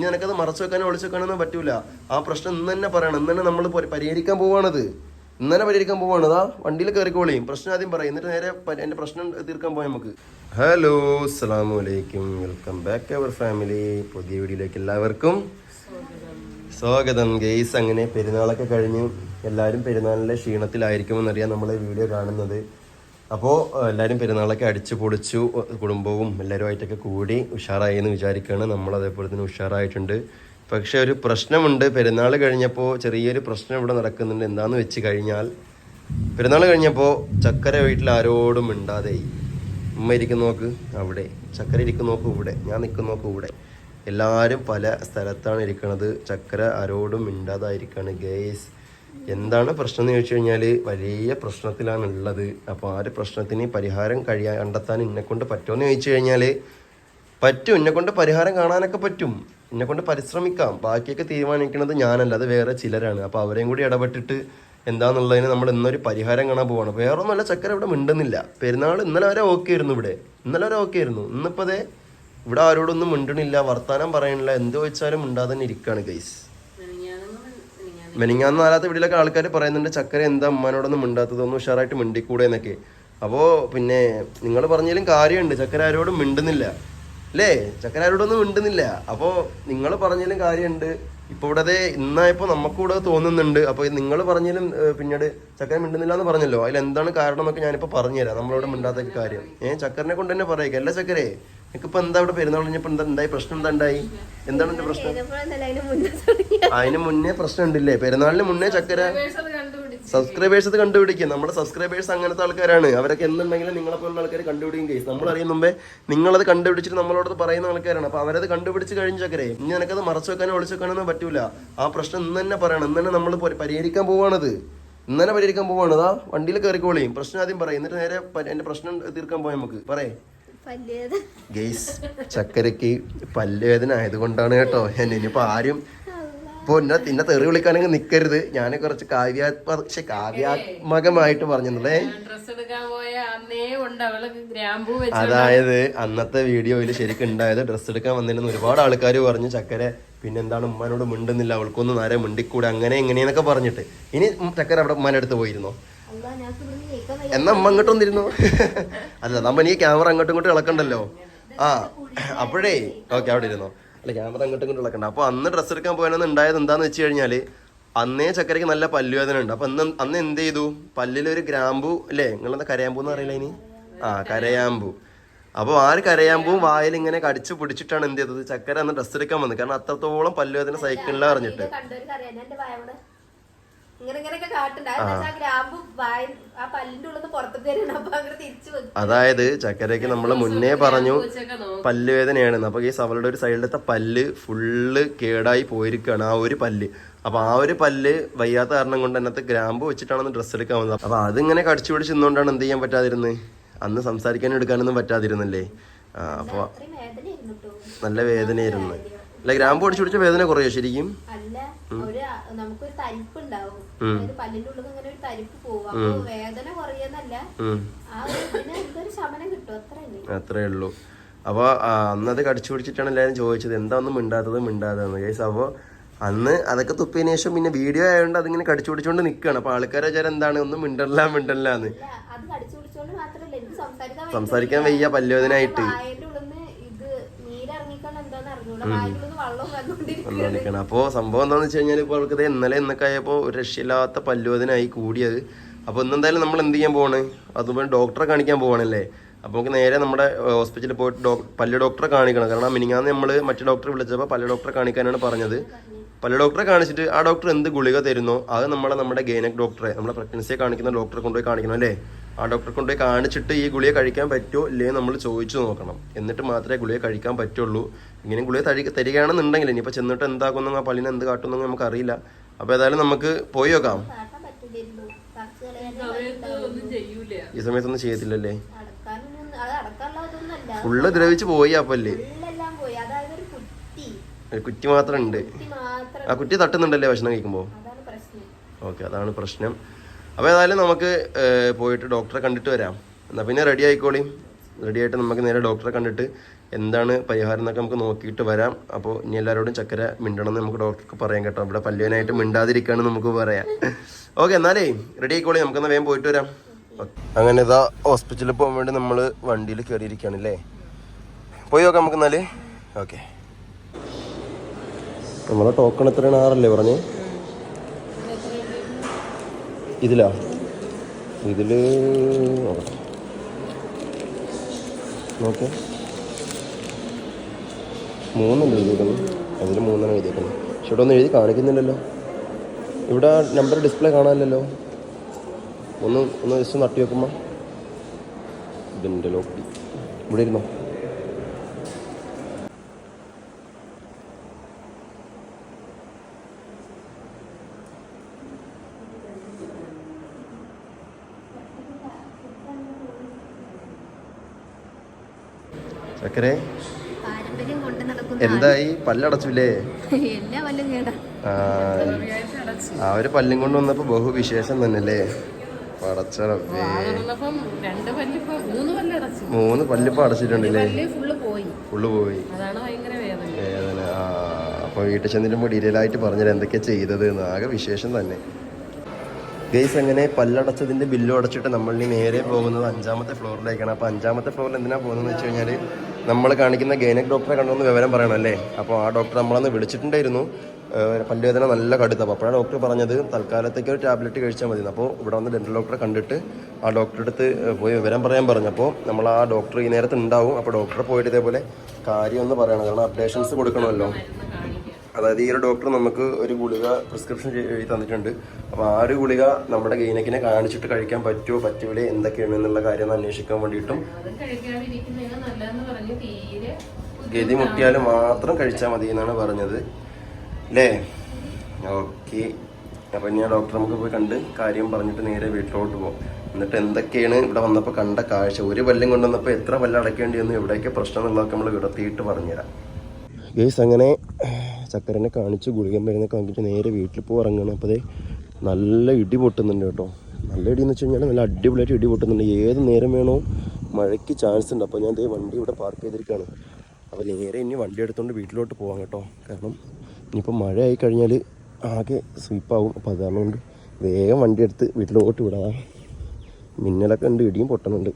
ഇനി നിനക്കത് മറച്ചു വെക്കാനോ ഒളിച്ചു വെക്കാനൊന്നും പറ്റൂല. ആ പ്രശ്നം ഇന്ന് തന്നെ പറയണം. ഇന്ന് തന്നെ നമ്മൾ പരിഹരിക്കാൻ പോവാണത്. ഇന്ന് തന്നെ പരിഹരിക്കാൻ പോവാണ്. അതാ വണ്ടിയിൽ കയറിക്കോളിയും പ്രശ്നം ആദ്യം പറയും. എന്നിട്ട് നേരെ എന്റെ പ്രശ്നം തീർക്കാൻ പോയാൽ നമുക്ക്. ഹലോ അസ്സാം വലൈക്കും വെൽക്കം ബാക്ക് അവർ ഫാമിലി. പുതിയ വീഡിയോയിലേക്ക് എല്ലാവർക്കും സ്വാഗതം. ഗെയ്സ് അങ്ങനെ പെരുന്നാളൊക്കെ കഴിഞ്ഞ് എല്ലാവരും പെരുന്നാളിലെ ക്ഷീണത്തിലായിരിക്കുമെന്നറിയാം നമ്മൾ വീഡിയോ കാണുന്നത്. അപ്പോൾ എല്ലാവരും പെരുന്നാളൊക്കെ അടിച്ചു പൊളിച്ചു കുടുംബവും എല്ലാവരുമായിട്ടൊക്കെ കൂടി ഉഷാറായി എന്ന് വിചാരിക്കുകയാണ് നമ്മൾ അതേപോലെ തന്നെ ഉഷാറായിട്ടുണ്ട്. പക്ഷെ ഒരു പ്രശ്നമുണ്ട്. പെരുന്നാൾ കഴിഞ്ഞപ്പോൾ ചെറിയൊരു പ്രശ്നം ഇവിടെ നടക്കുന്നുണ്ട്. എന്താന്ന് വെച്ച് കഴിഞ്ഞാൽ പെരുന്നാൾ കഴിഞ്ഞപ്പോൾ ചക്കര വീട്ടിൽ ആരോടും മിണ്ടാതെയായി ഉമ്മ ഇരിക്കുന്ന നോക്ക് അവിടെ. ചക്കര ഇരിക്കുന്ന നോക്ക് ഇവിടെ. ഞാൻ നിൽക്കുന്ന നോക്ക് ഇവിടെ. എല്ലാവരും പല സ്ഥലത്താണ് ഇരിക്കുന്നത് ചക്കര ആരോടും മിണ്ടാതായിരിക്കുകയാണ് ഗേസ്. എന്താണ് പ്രശ്നം എന്ന് ചോദിച്ചു കഴിഞ്ഞാൽ വലിയ പ്രശ്നത്തിലാണ് ഉള്ളത് അപ്പോൾ ആ ഒരു പ്രശ്നത്തിന് പരിഹാരം കഴിയാൻ കണ്ടെത്താൻ എന്നെക്കൊണ്ട് പറ്റുമെന്ന് ചോദിച്ചു കഴിഞ്ഞാൽ പറ്റും. എന്നെക്കൊണ്ട് പരിഹാരം കാണാനൊക്കെ പറ്റും. എന്നെക്കൊണ്ട് പരിശ്രമിക്കാം. ബാക്കിയൊക്കെ തീരുമാനിക്കുന്നത് ഞാനല്ല അത് വേറെ ചിലരാണ്. അപ്പോൾ അവരെയും കൂടി ഇടപെട്ടിട്ട് എന്താന്നുള്ളതിന് നമ്മൾ ഇന്നൊരു പരിഹാരം കാണാൻ പോവാണ്. വേറെ ഒന്നുമല്ല ചക്കര ഇവിടെ മിണ്ടുന്നില്ല. പെരുന്നാൾ ഇന്നലെ വരെ ഓക്കെ ആയിരുന്നു ഇവിടെ. ഇന്നലെ വരെ ഓക്കെ ആയിരുന്നു. ഇന്നിപ്പോൾ അതെ ഇവിടെ ആരോടൊന്നും മിണ്ടണില്ല വർത്താനം പറയണില്ല എന്ത് ചോദിച്ചാലും മിണ്ടാതെ തന്നെ ഇരിക്കുകയാണ് ഗൈസ് മെനിങ്ങാന്ന് നാലാത്ത വീട്ടിലൊക്കെ ആൾക്കാർ പറയുന്നുണ്ട് ചക്കര എന്താ അമ്മാനോടൊന്നും മിണ്ടാത്തതൊന്നും ഉഷാറായിട്ട് മിണ്ടിക്കൂടെ എന്നൊക്കെ. അപ്പോൾ പിന്നെ നിങ്ങൾ പറഞ്ഞാലും കാര്യമുണ്ട് ചക്കര ആരോടും മിണ്ടുന്നില്ല. അല്ലേ? ചക്കര ആരോടൊന്നും മിണ്ടുന്നില്ല. അപ്പോൾ നിങ്ങൾ പറഞ്ഞാലും കാര്യമുണ്ട്. ഇപ്പോൾ ഇവിടെ അതെ ഇന്നായപ്പോൾ നമുക്കൂടെ തോന്നുന്നുണ്ട്. അപ്പോൾ നിങ്ങൾ പറഞ്ഞാലും പിന്നീട് ചക്കര മിണ്ടുന്നില്ല എന്ന് പറഞ്ഞല്ലോ. അതിൽ എന്താണ് കാരണം എന്നൊക്കെ ഞാനിപ്പോൾ പറഞ്ഞുതരാം. നമ്മളിവിടെ മിണ്ടാത്ത കാര്യം. ഏഹ് ചക്കരനെ കൊണ്ട് തന്നെ പറയുക അല്ല ചക്കരേ. നിനക്കിപ്പോൾ എന്താ ഇവിടെ പെരുന്നാൾ കഴിഞ്ഞപ്പോൾ എന്താ ഉണ്ടായി? പ്രശ്നം എന്താ ഉണ്ടായി? എന്താണ് എന്റെ പ്രശ്നം? അതിന് മുന്നേ പ്രശ്നം ഉണ്ടല്ലേ? പെരുന്നാളിന് മുന്നേ ചക്കര സബ്സ്ക്രൈബേഴ്സ് അത് കണ്ടുപിടിക്കുക നമ്മുടെ സബ്സ്ക്രൈബേഴ്സ് അങ്ങനത്തെ ആൾക്കാരാണ്. അവരൊക്കെ എന്തുണ്ടെങ്കിലും നിങ്ങളെ പോലുള്ള ആൾക്കാർ കണ്ടുപിടിക്കും കേസ് നമ്മൾ അറിയുന്ന മുമ്പേ നിങ്ങളത് കണ്ടുപിടിച്ചിട്ട് നമ്മളോട് പറയുന്ന ആൾക്കാരാണ്. അപ്പൊ അവരത് കണ്ടുപിടിച്ച് കഴിഞ്ഞ ചക്കരെ. ഇനി നിനക്കത് മറച്ചു വെക്കാനോ ഒളിച്ചു വെക്കാനൊന്നും പറ്റൂല. ആ പ്രശ്നം ഇന്ന് തന്നെ പറയണം. ഇന്ന് തന്നെ നമ്മൾ പരിഹരിക്കാൻ പോവാണത്. ഇന്ന് തന്നെ പരിഹരിക്കാൻ പോവാണ്. അതാ വണ്ടിയിൽ കയറിക്കോളിയും പ്രശ്നം ആദ്യം പറയും. എന്നിട്ട് നേരെ എന്റെ പ്രശ്നം തീർക്കാൻ പോയാൽ നമുക്ക്. പറയേ. ഗെയ്സ് ചക്കരയ്ക്ക് പല്ലുവേദന ആയതുകൊണ്ടാണ് കേട്ടോ. ഞാൻ ഇനിയിപ്പോ ആരും ഇപ്പൊ എന്നെ പിന്നെ തെറി വിളിക്കാനെങ്കിൽ നിൽക്കരുത് ഞാൻ കുറച്ച് കാവ്യാത്മ പക്ഷെ കാവ്യാത്മകമായിട്ട് ഗ്രാമ്പൂ അതായത് അന്നത്തെ വീഡിയോയിൽ ശരിക്കും ഉണ്ടായത് ഡ്രസ്സ് എടുക്കാൻ വന്നിരുന്ന ഒരുപാട് ആൾക്കാർ പറഞ്ഞു ചക്കര പിന്നെന്താണ് ഉമ്മാനോട് മിണ്ടുന്നില്ല. അവൾക്കൊന്നും നേരെ മിണ്ടിക്കൂടെ? അങ്ങനെ എങ്ങനെയെന്നൊക്കെ പറഞ്ഞിട്ട്. ഇനി ചക്കര അവിടെ ഉമ്മാന്റെ അടുത്ത് പോയിരുന്നോ? എന്നാ അമ്മ അങ്ങോട്ട് വന്നിരുന്നു? അല്ല നമ്മ ഈ ക്യാമറ അങ്ങോട്ടും ഇങ്ങോട്ടും ഇളക്കണ്ടല്ലോ. ആ അപ്പോഴേ ഓക്കെ അവിടെ ഇരുന്നോ. അല്ല ക്യാമറ അങ്ങോട്ടും ഇങ്ങോട്ടും ഇളക്കണ്ട. അപ്പൊ അന്ന് ഡ്രസ്സ് എടുക്കാൻ പോയാലെന്ന് ഉണ്ടായത് എന്താന്ന് വെച്ച് കഴിഞ്ഞാൽ അന്നേ ചക്കരയ്ക്ക് നല്ല പല്ലുവേദന ഉണ്ട്. അപ്പൊ അന്ന് അന്ന് എന്ത് ചെയ്തു? പല്ലിൽ ഒരു ഗ്രാമ്പു അല്ലേ? നിങ്ങളെന്താ കരയാമ്പൂ എന്ന് അറിയില്ല ഇനി? ആ കരയാമ്പു. അപ്പോൾ ആര് ഒരു കരയാമ്പൂവും വായിൽ ഇങ്ങനെ കടിച്ചു പിടിച്ചിട്ടാണ് എന്ത് ചെയ്തത്? ചക്കര അന്ന് ഡ്രസ്സ് എടുക്കാൻ വന്നത്. കാരണം അത്രത്തോളം പല്ലുവേദന സൈക്കിളിൽ അറിഞ്ഞിട്ട് ഇങ്ങനെ ഇങ്ങനെയൊക്കെ കാട്ടുണ്ട്. ഗ്രാമ്പു വായ ആ പല്ലിന്റെ ഉള്ളിൽ നിന്ന് പുറത്തേക്ക് തരുന്നുണ്ട് അപ്പൊ അങ്ങനെ തിരിച്ചു വെക്കും. അതായത് ചക്കരയ്ക്ക് നമ്മൾ മുന്നേ പറഞ്ഞു പല്ലുവേദനയാണ്. അപ്പൊ ഈ അവളുടെ ഒരു സൈഡിലത്തെ പല്ല് ഫുള്ള് കേടായി പോയിരിക്കുകയാണ് ആ ഒരു പല്ല്. അപ്പൊ ആ ഒരു പല്ല് വയ്യാത്ത കാരണം കൊണ്ട് അതിനകത്ത് ഗ്രാമ്പ് വെച്ചിട്ടാണ് ഡ്രസ്സ് എടുക്കാൻ വന്നത്. അപ്പൊ അതിങ്ങനെ കടിച്ചു പിടിച്ച് നിന്നുകൊണ്ടാണ് എന്ത് ചെയ്യാൻ പറ്റാതിരുന്നത് അന്ന് സംസാരിക്കാനും എടുക്കാനൊന്നും പറ്റാതിരുന്നല്ലേ? ആ അപ്പൊ നല്ല വേദനയായിരുന്നു. അല്ല ഗ്രാമ്പ് അടിച്ചു പിടിച്ച വേദന കുറയോ ശരിക്കും? അല്ല ഒരു നമുക്കൊരു തരിപ്പ് ഉണ്ടാവും അതായത് പല്ലിന്റെ ഉള്ളിൽ ഇങ്ങനെ ഒരു തരിപ്പ് പോകും അപ്പൊ വേദന കുറയുന്നല്ല. ആ ഒരു ഇതിന് എന്തൊരു ശമനം കിട്ടും? അത്രേ ഉള്ളൂ. അപ്പോൾ അന്നത് കടിച്ചു പിടിച്ചിട്ടാണ് എല്ലാവരും ചോദിച്ചത് എന്താ ഒന്നും മിണ്ടാത്തത് മിണ്ടാത്തതെന്ന് കേസ് അപ്പോൾ അന്ന് അതൊക്കെ തുപ്പിയതിന് ശേഷം പിന്നെ വീഡിയോ ആയതുകൊണ്ട് അതിങ്ങനെ കടിച്ചു പിടിച്ചുകൊണ്ട് നിൽക്കുകയാണ് അപ്പോൾ ആൾക്കാരെ വിചാരം എന്താണ്? ഒന്നും മിണ്ടല്ല മിണ്ടല്ല എന്ന്. അത് കടിച്ചു പിടിച്ചോണ്ട് മാത്രല്ല എനിക്ക് സംസാരിക്കാൻ സംസാരിക്കാൻ വയ്യ പല്ലുവേദനായിട്ട് വന്നുകൊണ്ടിരിക്കണം അപ്പോൾ സംഭവം എന്താണെന്ന് വെച്ച് കഴിഞ്ഞാൽ ഇപ്പോൾ അവൾക്ക് ഇന്നലെ ഇന്നൊക്കെ ആയപ്പോൾ ഒരു രക്ഷയില്ലാത്ത പല്ലുവേദനയായി കൂടിയത്. അപ്പോൾ ഇന്നെന്തായാലും നമ്മൾ എന്ത് ചെയ്യാൻ പോവാണ്? അതുപോലെ ഡോക്ടറെ കാണിക്കാൻ പോവാണല്ലേ? അപ്പോൾ നമുക്ക് നേരെ നമ്മുടെ ഹോസ്പിറ്റലിൽ പോയിട്ട് പല്ല് ഡോക്ടറെ കാണിക്കണം. കാരണം മിനിങ്ങാന്ന് നമ്മൾ മറ്റു ഡോക്ടറെ വിളിച്ചപ്പോൾ പല്ല് ഡോക്ടറെ കാണിക്കാനാണ് പറഞ്ഞത്. പല്ല് ഡോക്ടറെ കാണിച്ചിട്ട് ആ ഡോക്ടർ എന്ത് ഗുളിക തരുന്നോ? അത് നമ്മളെ നമ്മുടെ ഗൈനക് ഡോക്ടറെ നമ്മളെ പ്രഗ്നൻസിയെ കാണിക്കുന്ന ഡോക്ടറെ കൊണ്ടുപോയി കാണിക്കണം അല്ലേ? ആ ഡോക്ടറെ കൊണ്ടുപോയി കാണിച്ചിട്ട് ഈ ഗുളിയെ കഴിക്കാൻ പറ്റുമോ ഇല്ലേ നമ്മൾ ചോദിച്ചു നോക്കണം. എന്നിട്ട് മാത്രമേ ഗുളിയെ കഴിക്കാൻ പറ്റുള്ളൂ. ഇങ്ങനെ ഗുളിയെ തരി തരികയാണെന്നുണ്ടെങ്കിൽ ഇനിയിപ്പോൾ ചെന്നിട്ട് എന്താക്കുന്നു ആ പള്ളിനെ എന്ത് കാട്ടുന്നു നമുക്ക് അറിയില്ല അപ്പോൾ ഏതായാലും നമുക്ക് പോയി നോക്കാം. ഈ സമയത്തൊന്നും ചെയ്യത്തില്ലല്ലേ ഫുള്ള് ദ്രവിച്ച് പോയി അപ്പല്ലേ കുറ്റി മാത്രം ഉണ്ട്. ആ കുറ്റി തട്ടുന്നുണ്ടല്ലേ ഭക്ഷണം കഴിക്കുമ്പോൾ ഓക്കെ അതാണ് പ്രശ്നം. അപ്പോൾ ഏതായാലും നമുക്ക് പോയിട്ട് ഡോക്ടറെ കണ്ടിട്ട് വരാം. എന്നാൽ പിന്നെ റെഡി ആയിക്കോളി. റെഡി ആയിട്ട് നമുക്ക് നേരെ ഡോക്ടറെ കണ്ടിട്ട് എന്താണ് പരിഹാരം എന്നൊക്കെ നമുക്ക് നോക്കിയിട്ട് വരാം. അപ്പോൾ ഇനി എല്ലാവരോടും ചക്കര മിണ്ടണം എന്ന് നമുക്ക് ഡോക്ടർക്ക് പറയാം കേട്ടോ. ഇവിടെ പല്ലുവിനായിട്ട് മിണ്ടാതിരിക്കുകയാണ് നമുക്ക് പറയാം. ഓക്കെ എന്നാലേ റെഡി ആയിക്കോളി. നമുക്കെന്നാൽ വേഗം പോയിട്ട് വരാം. അങ്ങനെ ഇതാ ഹോസ്പിറ്റലിൽ പോകാൻ വേണ്ടി നമ്മൾ വണ്ടിയിൽ കയറിയിരിക്കുകയാണ് അല്ലേ പോയി നോക്കാം നമുക്ക് എന്നാൽ ഓക്കെ നമ്മളെ ടോക്കൺ എത്രയാണ്? ആറല്ലേ പറഞ്ഞേ? ഇതിലാ? ഇതിൽ നോക്കട്ടെ നോക്കേ. മൂന്നെണ്ണം എഴുതിയേക്കുന്നു. അതിൽ മൂന്നെണ്ണം എഴുതിയേക്കുന്നു. പക്ഷെ ഇവിടെ ഒന്നും എഴുതി കാണിക്കുന്നില്ലല്ലോ. ഇവിടെ നമ്പർ ഡിസ്പ്ലേ കാണാനില്ലല്ലോ. ഒന്ന് ഒന്ന് ജസ്റ്റ് നട്ടി വെക്കുമ്പോൾ ഇതിന്റെ ഇവിടെ ഇരുന്നോ? നടക്കുന്ന എന്തായി? പല്ലടച്ചില്ലേ? ആ ഒരു പല്ലും കൊണ്ട് വന്നപ്പോ ബഹുവിശേഷം തന്നെ അല്ലേ പടച്ചറപ്പേ മൂന്ന് പല്ലിപ്പോ അടച്ചിട്ടുണ്ടല്ലേ? ഫുള്ള് പോയി. വേദന. ആ. അപ്പൊ വീട്ടിൽ ചെന്നിട്ട് ഡീറ്റെയിൽ ആയിട്ട് പറഞ്ഞത് എന്തൊക്കെയാ ചെയ്തത് എന്ന് ആകെ വിശേഷം തന്നെ. ഗൈസ് അങ്ങനെ പല്ലടച്ചതിന്റെ ബില്ലും അടച്ചിട്ട് നമ്മൾ നേരെ പോകുന്നത് അഞ്ചാമത്തെ ഫ്ലോറിലേക്കാണ് അപ്പൊ അഞ്ചാമത്തെ ഫ്ലോറിൽ എന്തിനാ പോകുന്നത് വെച്ച് കഴിഞ്ഞാൽ നമ്മൾ കാണിക്കുന്ന ഗൈനക് ഡോക്ടറെ കണ്ടെന്ന് വിവരം പറയണം അല്ലേ? അപ്പോൾ ആ ഡോക്ടർ നമ്മളന്ന് വിളിച്ചിട്ടുണ്ടായിരുന്നു. പല്ലുവേദന നല്ല കടുത്ത. അപ്പോൾ അപ്പോഴാണ് ഡോക്ടർ പറഞ്ഞത് തൽക്കാലത്തേക്ക് ഒരു ടാബ്ലറ്റ് കഴിച്ചാൽ മതി. അപ്പോൾ ഇവിടെ വന്ന് ഡെന്റൽ ഡോക്ടറെ കണ്ടിട്ട് ആ ഡോക്ടറെ അടുത്ത് പോയി വിവരം പറയാൻ പറഞ്ഞു അപ്പോൾ നമ്മൾ ആ ഡോക്ടർ ഈ നേരത്ത് ഉണ്ടാവും. അപ്പോൾ ഡോക്ടറെ പോയിട്ട് ഇതേപോലെ കാര്യം ഒന്ന് പറയണം. കാരണം അപ്ഡേഷൻസ് കൊടുക്കണമല്ലോ. അതായത് ഈ ഒരു ഡോക്ടർ നമുക്ക് ഒരു ഗുളിക പ്രിസ്ക്രിപ്ഷൻ എഴുതി തന്നിട്ടുണ്ട്. അപ്പോൾ ആ ഒരു ഗുളിക നമ്മുടെ ഗൈനക്കിനെ കാണിച്ചിട്ട് കഴിക്കാൻ പറ്റുമോ പറ്റൂലേ എന്തൊക്കെയാണ് എന്നുള്ള കാര്യം ഒന്ന് അന്വേഷിക്കാൻ വേണ്ടിയിട്ടും അതും കഴിക്കാതിരിക്കുന്നതിന് നല്ലതെന്ന് പറഞ്ഞ് തീരെ ഗതി മുട്ടിയാൽ മാത്രം കഴിച്ചാൽ മതി എന്നാണ് പറഞ്ഞത്. അല്ലേ ഓക്കെ. അപ്പം ഞാൻ ഡോക്ടർ നമുക്ക് പോയി കണ്ട് കാര്യം പറഞ്ഞിട്ട് നേരെ വീട്ടിലോട്ട് പോകും എന്നിട്ട് എന്തൊക്കെയാണ് ഇവിടെ വന്നപ്പോൾ കണ്ട കാഴ്ച? ഒരു പല്ലും കൊണ്ടുവന്നപ്പോൾ എത്ര പല്ല് അടയ്ക്കേണ്ടി വന്നു? എവിടെയൊക്കെ പ്രശ്നം എന്നുള്ളതൊക്കെ നമ്മൾ വിടത്തിയിട്ട് പറഞ്ഞുതരാം. ഗേസ് അങ്ങനെ ചക്കരനെ കാണിച്ച് ഗുളികൻ മരുന്നൊക്കെ വാങ്ങിയിട്ട് നേരെ വീട്ടിൽ പോയി ഇറങ്ങണം അപ്പോൾ നല്ല ഇടി പൊട്ടുന്നുണ്ട് കേട്ടോ. നല്ല ഇടി എന്ന് വെച്ച് കഴിഞ്ഞാൽ നല്ല അടിപൊളിയായിട്ട് ഇടി പൊട്ടുന്നുണ്ട്. ഏത് നേരം വേണോ മഴയ്ക്ക് ചാൻസ് ഉണ്ട്. അപ്പോൾ ഞാൻ ദേ വണ്ടി ഇവിടെ പാർക്ക് ചെയ്തിരിക്കുകയാണ്. അപ്പോൾ നേരെ ഇനി വണ്ടി എടുത്തുകൊണ്ട് വീട്ടിലോട്ട് പോകാം കേട്ടോ. കാരണം ഇനിയിപ്പോൾ മഴ ആയി കഴിഞ്ഞാൽ ആകെ സ്വീപ്പാവും അപ്പോൾ അത് കാരണം കൊണ്ട് വേഗം വണ്ടി എടുത്ത് വീട്ടിലോട്ട് വിടാം. മിന്നലൊക്കെ ഉണ്ട് ഇടിയും പൊട്ടുന്നുണ്ട്.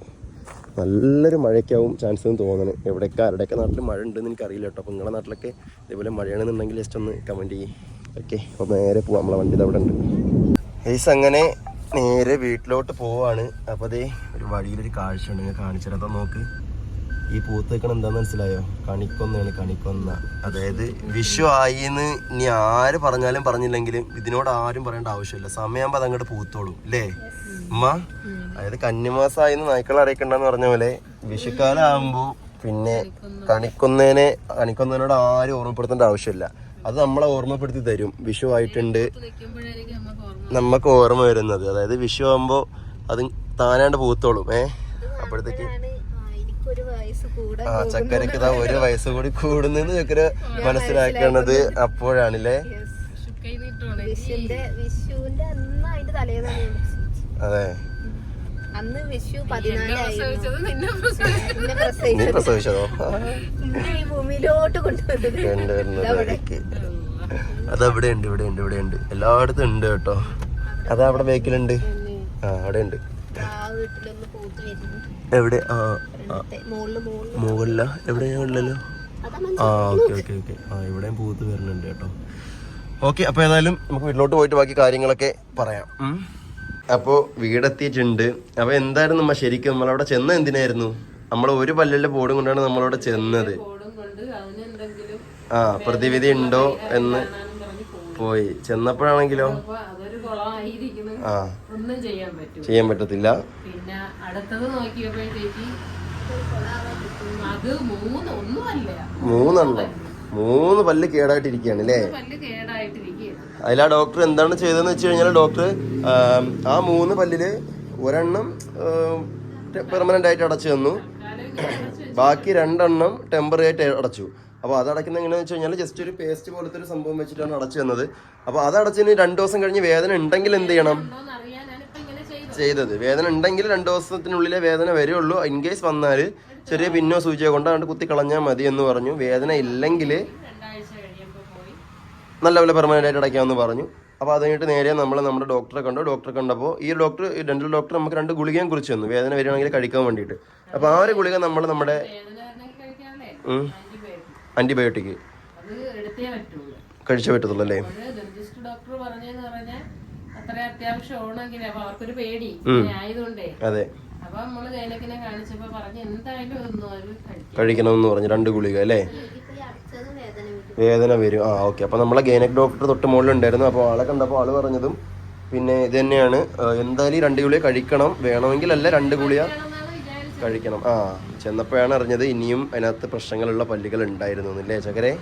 നല്ലൊരു മഴയ്ക്കാവും ചാൻസ് എന്ന് തോന്നുന്നു എവിടെയൊക്കെ ആരുടെയൊക്കെ നാട്ടിൽ മഴ ഉണ്ടെന്ന് എനിക്കറിയില്ല കേട്ടോ. അപ്പോൾ നിങ്ങളുടെ നാട്ടിലൊക്കെ ഇതേപോലെ മഴയാണെന്നുണ്ടെങ്കിൽ ജസ്റ്റ് ഒന്ന് കമന്റ് ചെയ്യും. ഓക്കെ അപ്പോൾ നേരെ പോവാം. നമ്മളെ വണ്ടി അവിടെ ഉണ്ട്. ഏസ് അങ്ങനെ നേരെ വീട്ടിലോട്ട് പോവാണ്. അപ്പോൾ അതേ ഒരു വഴിയിലൊരു കാഴ്ച ഉണ്ട് കാണിച്ചു തരാം. നോക്ക്. ഈ പൂത്ത് വെക്കണം എന്താന്ന് മനസ്സിലായോ? കണിക്കൊന്നയാണ് കണിക്കൊന്ന. അതായത് വിഷു ആയി എന്ന് ഇനി ആര് പറഞ്ഞാലും പറഞ്ഞില്ലെങ്കിലും ഇതിനോട് ആരും പറയേണ്ട ആവശ്യമില്ല. സമയമാകുമ്പോൾ അതങ്ങോട്ട് പൂത്തോളും അല്ലേ ഉമ്മ അതായത് കന്നിമാസമായിന്ന് നായ്ക്കളെ അറിയിക്കണ്ടെന്ന് പറഞ്ഞ പോലെ വിഷുക്കാലം ആകുമ്പോൾ പിന്നെ കണിക്കൊന്നേനെ കണിക്കൊന്നതിനോട് ആരും ഓർമ്മപ്പെടുത്തേണ്ട ആവശ്യമില്ല. അത് നമ്മളെ ഓർമ്മപ്പെടുത്തി തരും. വിഷു ആയിട്ടുണ്ട് നമുക്ക് ഓർമ്മ വരുന്നത്. അതായത് വിഷു ആകുമ്പോൾ അത് താനാണ്ട് പൂത്തോളും ഏഹ് അപ്പോഴത്തേക്ക് ആണ്, ആ, എനിക്കൊരു വയസ്സ് കൂടെ ആ ചക്കരക്ക് ഇതാ ഒരു വയസ്സ് കൂടി കൂടുന്നെന്ന് ചക്കര മനസ്സിലാക്കണത് അപ്പോഴാണല്ലേ? അതെ. അന്ന് വിഷു പ്രസവിച്ചത്. ഭൂമിയിലോട്ട് കൊണ്ടുവരുന്നത് അതവിടെ ഉണ്ട് ഇവിടെ ഉണ്ട് ഇവിടെ ഉണ്ട്. എല്ലായിടത്തും ഉണ്ട് കേട്ടോ. അതവിടെ ബേക്കിലുണ്ട് ആ അവിടെ ഉണ്ട് ആ വീട്ടിലൊന്ന് പൂത്ത് എവിടെ? ആ മുകളിൽ എവിടെയാണല്ലോ അതാ ആ ഓക്കെ ഓക്കെ ഓക്കെ. ആ ഇവിടെയും പൂത്ത് വരുന്നുണ്ട് കേട്ടോ. ഓക്കെ അപ്പോൾ ഏതായാലും നമുക്ക് വീട്ടിലോട്ട് പോയിട്ട് ബാക്കി കാര്യങ്ങളൊക്കെ പറയാം. അപ്പോൾ വീടെത്തിയിട്ടുണ്ട്. അപ്പോൾ എന്തായിരുന്നു നമ്മ ശരിക്കും? നമ്മളവിടെ ചെന്ന എന്തിനായിരുന്നു? നമ്മൾ ഒരു പല്ലിലെ ബോർഡും കൊണ്ടാണ് നമ്മളവിടെ ചെന്നത്. ആ പ്രതിവിധി ഉണ്ടോ എന്ന് പോയി. ചെന്നപ്പോഴാണെങ്കിലോ? ആ. ചെയ്യാൻ പറ്റും ചെയ്യാൻ പറ്റത്തില്ല. പിന്നെ അടുത്തത് നോക്കിയപ്പോഴത്തേക്ക് മൂന്നെണ്ണം. മൂന്ന് പല്ല് കേടായിട്ടിരിക്കുകയാണ് അല്ലേ? അതിൽ ആ ഡോക്ടർ എന്താണ് ചെയ്തതെന്ന് വെച്ച് കഴിഞ്ഞാൽ ഡോക്ടർ ആ മൂന്ന് പല്ലിൽ ഒരെണ്ണം പെർമനന്റ് ആയിട്ട് അടച്ചു തന്നു. ബാക്കി രണ്ടെണ്ണം ടെമ്പററി ആയിട്ട് അടച്ചു. അപ്പോൾ അത് അടയ്ക്കുന്ന എങ്ങനെയാണെന്ന് വെച്ച് കഴിഞ്ഞാൽ ജസ്റ്റ് ഒരു പേസ്റ്റ് പോലത്തെ ഒരു സംഭവം വെച്ചിട്ടാണ് അടച്ചു തന്നത്. അപ്പോൾ അത് അടച്ചതിന് രണ്ട് ദിവസം കഴിഞ്ഞ് വേദന ഉണ്ടെങ്കിൽ എന്ത് ചെയ്യണം? ചെയ്തത്. വേദന ഉണ്ടെങ്കിൽ രണ്ട് ദിവസത്തിനുള്ളിലെ വേദന വരുള്ളൂ. ഇൻ കേസ് വന്നാൽ ചെറിയ പിന്നോ സൂചിയോ കൊണ്ട് അതുകൊണ്ട് കുത്തി കളഞ്ഞാൽ മതി എന്ന് പറഞ്ഞു. വേദന ഇല്ലെങ്കിൽ നല്ലപോലെ പെർമനന്റ് ആയിട്ട് അടയ്ക്കാമെന്ന് പറഞ്ഞു. അപ്പോൾ അത് കഴിഞ്ഞിട്ട് നേരെ നമ്മൾ നമ്മുടെ ഡോക്ടറെ കണ്ടു. ഡോക്ടറെ കണ്ടപ്പോൾ ഈ ഡോക്ടർ ഡെന്റൽ ഡോക്ടർ നമുക്ക് രണ്ട് ഗുളികയും കുറിച്ച് തന്നു. വേദന വരികയാണെങ്കിൽ കഴിക്കാൻ വേണ്ടിയിട്ട്. അപ്പോൾ ആ ഒരു ഗുളിക നമ്മൾ നമ്മുടെ ആന്റിബയോട്ടിക് കഴിച്ചേ പറ്റത്തുള്ളൂ അല്ലേ? അപ്പൊ അവർക്കൊരു പേടി. ആയതുകൊണ്ടേ. അതെ. അപ്പൊ നമ്മൾ ഗൈനക്കിനെ കാണിച്ചപ്പോ പറഞ്ഞു എന്തായാലും കഴിക്കണമെന്ന് പറഞ്ഞു. രണ്ട് ഗുളിക അല്ലേ? വേദന വരും. ആ ഓക്കെ. അപ്പോൾ നമ്മളെ ഗൈനക് ഡോക്ടർ തൊട്ട് മുകളിലുണ്ടായിരുന്നു. അപ്പോൾ ആളെ കണ്ടപ്പോൾ ആൾ പറഞ്ഞതും പിന്നെ ഇത് തന്നെയാണ്. എന്തായാലും രണ്ട് ഗുളിക കഴിക്കണം. വേണമെങ്കിൽ അല്ല രണ്ട് ഗുളിക കഴിക്കണം. ആ ചെന്നപ്പോഴാണ് അറിഞ്ഞത് ഇനിയും അതിനകത്ത് പ്രശ്നങ്ങളുള്ള പല്ലുകൾ ഉണ്ടായിരുന്നു അല്ലേ ചകരെ?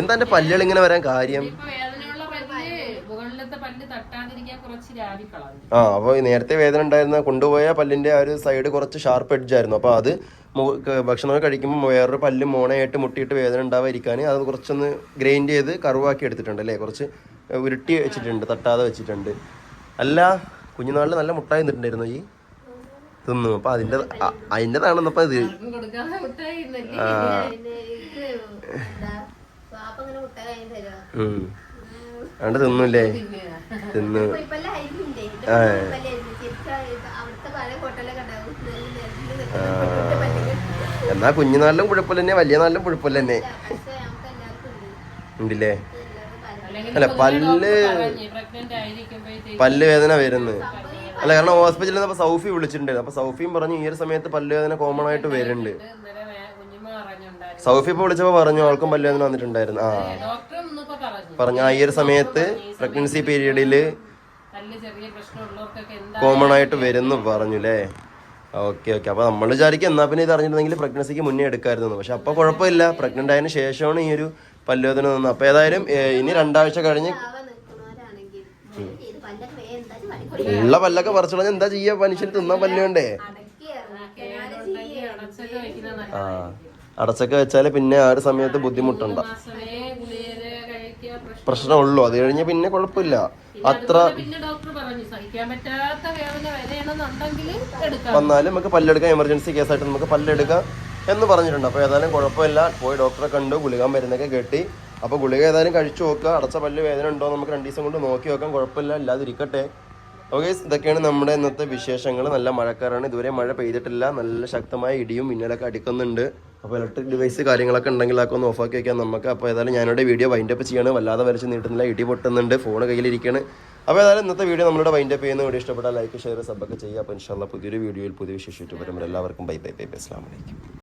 എന്താ എന്റെ പല്ലുകൾ ഇങ്ങനെ വരാൻ കാര്യം? ഇപ്പൊ വേദനയുള്ള പല്ല് മുകളിലത്തെ പല്ല് തട്ടാതിരിക്കാൻ കുറച്ച് രാവി കളഞ്ഞു ആ അപ്പോൾ നേരത്തെ വേദന ഉണ്ടായിരുന്ന കൊണ്ടുപോയ പല്ലിന്റെ ആ ഒരു സൈഡ് കുറച്ച് ഷാർപ്പ് എഡ്ജായിരുന്നു അപ്പോൾ അത് ഭക്ഷണമൊക്കെ ഭക്ഷണം കഴിക്കുമ്പോൾ വേറൊരു പല്ല് മോണയായിട്ട് മുട്ടിയിട്ട് വേദന ഉണ്ടാവാതിരിക്കാൻ അത് കുറച്ചൊന്ന് ഗ്രൈൻഡ് ചെയ്ത് കറുവാക്കി എടുത്തിട്ടുണ്ട് അല്ലേ കുറച്ച് ഉരുട്ടി വെച്ചിട്ടുണ്ട് തട്ടാതെ വെച്ചിട്ടുണ്ട്. അല്ല കുഞ്ഞുനാളിൽ നല്ല മുട്ടായി നിന്നിട്ടുണ്ടായിരുന്നു ഈ? തിന്നു. അപ്പൊ അതിന്റെ അതിന്റെതാണെന്നപ്പോൾ ഇത്. അതുകൊണ്ട് തിന്നൂല്ലേ. തിന്നു. എന്നാ കുഞ്ഞുനാളിലും കുഴപ്പമില്ല തന്നെ വലിയ നാളിലും കുഴപ്പമില്ല തന്നെ ഉണ്ടല്ലേ അല്ല, പല്ല് പല്ല് വേദന വരുന്നത് അല്ല കാരണം ഹോസ്പിറ്റലിൽ നിന്ന് സൗഫി വിളിച്ചിട്ടുണ്ടായിരുന്നു. അപ്പൊ സൗഫിയും പറഞ്ഞു ഈ ഒരു സമയത്ത് പല്ലുവേദന കോമൺ ആയിട്ട് വരുന്നുണ്ട്. സൗഫി ഇപ്പൊ വിളിച്ചപ്പോ പറഞ്ഞു ആൾക്കും പല്ലുവേദന വന്നിട്ടുണ്ടായിരുന്നു. ആ. പറഞ്ഞു. പറഞ്ഞു ആ ഈ ഒരു സമയത്ത് പ്രഗ്നൻസി പീരീഡിൽ കോമൺ ആയിട്ട് വരുന്നു പറഞ്ഞു അല്ലേ ഓക്കെ ഓക്കെ. അപ്പൊ നമ്മൾ വിചാരിക്കും എന്നാ പിന്നെ ഇത് അറിഞ്ഞിട്ടുണ്ടെങ്കിൽ പ്രഗ്നൻസിക്ക് മുന്നേ എടുക്കായിരുന്നു പക്ഷെ അപ്പൊ കുഴപ്പമില്ല. പ്രഗ്നന്റ് ആയതിനു ശേഷമാണ് ഈ ഒരു പല്ലുവേദന നിന്ന് അപ്പൊ ഏതായാലും ഇനി രണ്ടാഴ്ച കഴിഞ്ഞ് ആവാൻ നിൽക്കുന്നവരാണെങ്കിൽ ഇത് പല്ലൊക്കെ വേഗം എന്തായാലും പണിക്കൊടുക്കും ഉള്ള പല്ലൊക്കെ പറിച്ചു കളഞ്ഞ എന്താ ചെയ്യാ? മനുഷ്യന് തിന്നാൻ പല്ല് ആ അടച്ചൊക്കെ വെച്ചാൽ പിന്നെ ആ ഒരു സമയത്ത് ബുദ്ധിമുട്ടുണ്ട. പ്രശ്നമുള്ളൂ. അത് കഴിഞ്ഞ് പിന്നെ കുഴപ്പമില്ല. അത്ര വന്നാലും നമുക്ക് പല്ലെടുക്കാം. എമർജൻസി കേസായിട്ട് നമുക്ക് പല്ലെടുക്കാം എന്ന് പറഞ്ഞിട്ടുണ്ട്. അപ്പോൾ ഏതായാലും കുഴപ്പമില്ല. പോയി ഡോക്ടറെ കണ്ടു. ഗുളിക മരുന്നൊക്കെ കെട്ടി. അപ്പോൾ ഗുളിക ഏതായാലും കഴിച്ചു നോക്കുക. അടച്ച പല്ല് വേദന ഉണ്ടോ നമുക്ക് രണ്ട് ദിവസം കൊണ്ട് നോക്കി നോക്കാം. കുഴപ്പമില്ല. ഇല്ലാതിരിക്കട്ടെ. ഓക്കെ ഇതൊക്കെയാണ് നമ്മുടെ ഇന്നത്തെ വിശേഷങ്ങൾ നല്ല മഴക്കാരാണ് ഇതുവരെ മഴ പെയ്തിട്ടില്ല. നല്ല ശക്തമായ ഇടിയും മിന്നലൊക്കെ അടിക്കുന്നുണ്ട്. അപ്പോൾ ഇലക്ട്രിക് ഡിവൈസ് കാര്യങ്ങളൊക്കെ ഉണ്ടെങ്കിൽ അതൊക്കെ ഒന്ന് ഓഫാക്കി വെക്കാം നമുക്ക്. അപ്പോൾ ഏതായാലും ഞാനിവിടെ വീഡിയോ വൈൻഡപ്പ് ചെയ്യാണ്. വല്ലാതെ വരച്ച് നീട്ടുന്നില്ല. ഇടി പൊട്ടുന്നുണ്ട്. ഫോൺ കയ്യിലിരിക്കുകയാണ് അപ്പോൾ ഏതായാലും ഇന്നത്തെ വീഡിയോ നമ്മളിവിടെ വൈൻഡപ്പ് ചെയ്യുന്ന വീഡിയോ ഇഷ്ടപ്പെട്ടാൽ ലൈക്ക് ഷെയർ സബ്ബൊക്കെ ചെയ്യുക. അപ്പോൾ ഇൻഷാല്ല പുതിയൊരു വീഡിയോയിൽ പുതിയ വിശേഷം വരുമ്പോൾ എല്ലാവർക്കും ബൈ ബൈ ബൈ ബൈ അസ്ലാം വലൈക്കും